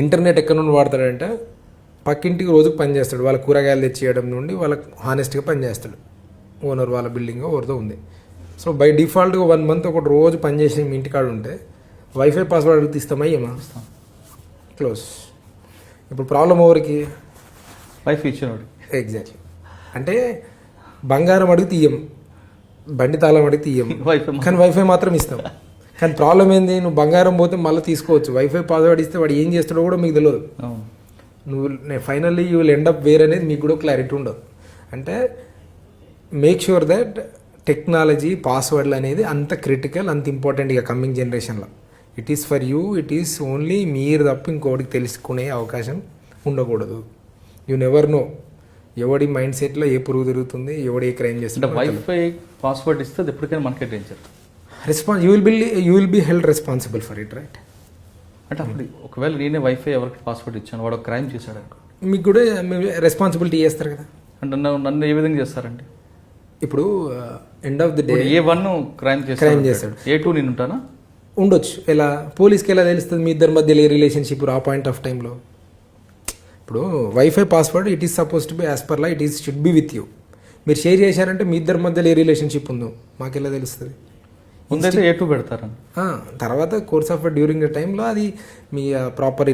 Internet ఎక్కడ నుండి వాడతాడంటే పక్కింటికి రోజుకు పని చేస్తాడు. వాళ్ళ కూరగాయలు తెచ్చియడం నుండి వాళ్ళకి హానెస్ట్గా పని చేస్తాడు. ఓనర్ వాళ్ళ బిల్డింగ్ ఎవరిదో ఉంది. సో బై డిఫాల్ట్గా వన్ మంత్ ఒకటి రోజు పని చేసి మీ ఇంటికాడ ఉంటే వైఫై పాస్వర్డ్ అడిగితే ఇస్తామా? ఏమా క్లోజ్. ఇప్పుడు ప్రాబ్లం ఎవరికి? వైఫ్ ఇచ్చినోడు. ఎగ్జాక్ట్లీ. అంటే బంగారం అడిగి తీయం బండి తాళం అడిగి తీయం వైఫ్ కానీ వైఫై మాత్రం ఇస్తాం. కానీ ప్రాబ్లం ఏంది? నువ్వు బంగారం పోతే మళ్ళీ తీసుకోవచ్చు. వైఫై పాస్వర్డ్ ఇస్తే వాడు ఏం చేస్తాడో కూడా మీకు తెలియదు నువ్వు finally you will end up where అనేది మీకు కూడా క్లారిటీ ఉండదు. అంటే మేక్ షూర్ దట్ టెక్నాలజీ పాస్వర్డ్లు అనేది అంత క్రిటికల్ అంత ఇంపార్టెంట్ ఇక కమింగ్ జనరేషన్లో it is for you it is only మీరు తప్ప ఇంకోటికి తెలుసుకునే అవకాశం ఉండకూడదు. యూ నెవర్ నో ఎవడి మైండ్ సెట్లో ఏ పురుగు తిరుగుతుంది ఎవడు ఏ క్రైమ్ చేస్తుంది వైఫై పాస్వర్డ్ ఇస్తే ఎప్పటికైనా మనకే danger response you will be you will be held responsible for it right అంటే అప్పుడు ఒకవేళ నేనే వైఫై ఎవరికి పాస్వర్డ్ ఇచ్చాను వాడు క్రైమ్ చేశాడు మీకు కూడా రెస్పాన్సిబిలిటీ చేస్తారు కదా? అంటే నన్ను నన్ను ఏ విధంగా చేస్తారండి? ఇప్పుడు end of the day a one crime Crime చేస్తాడు. ఏ టూ నేను ఉంటానా? ఉండొచ్చు. ఎలా పోలీస్కి ఎలా తెలుస్తుంది మీ ఇద్దరి మధ్య ఏ రిలేషన్షిప్ ఆ పాయింట్ ఆఫ్ టైంలో ఇప్పుడు WiFi password it is suppose to be as per law it is should be with you మీరు షేర్ చేశారంటే మీ ఇద్దరి మధ్యలో ఏ రిలేషన్షిప్ ఉందో? మాకెలా తెలుస్తుంది? ముందైతే ఏ టూ పెడతారని. ఆ, తర్వాత కోర్స్ ఆఫ్ డ్యూరింగ్ ద టైంలో అది మీ ప్రాపర్